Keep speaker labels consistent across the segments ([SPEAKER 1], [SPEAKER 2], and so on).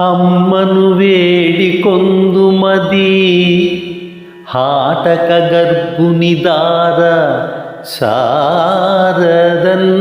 [SPEAKER 1] అమ్మను వేడి కొందుమది హాటక గర్భుని దార సారదన్.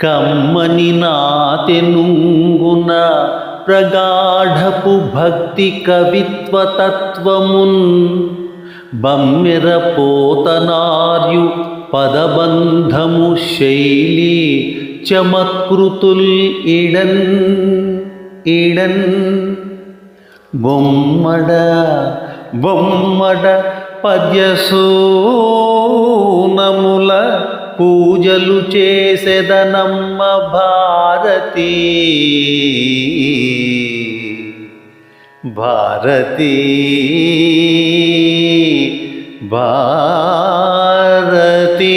[SPEAKER 1] కమ్మని నాతెనుంగున ప్రగాఢపు భక్తి కవిత్వ తత్వమున్ బమ్మెర పోతనార్యు పదబంధము శైలి చమత్కృతుల్ ఇడన్ ఇడన్ బొమ్మడ బొమ్మడ పద్యసూనముల పూజలు చేసెదనమ్మ భారతి భారతి భారతీ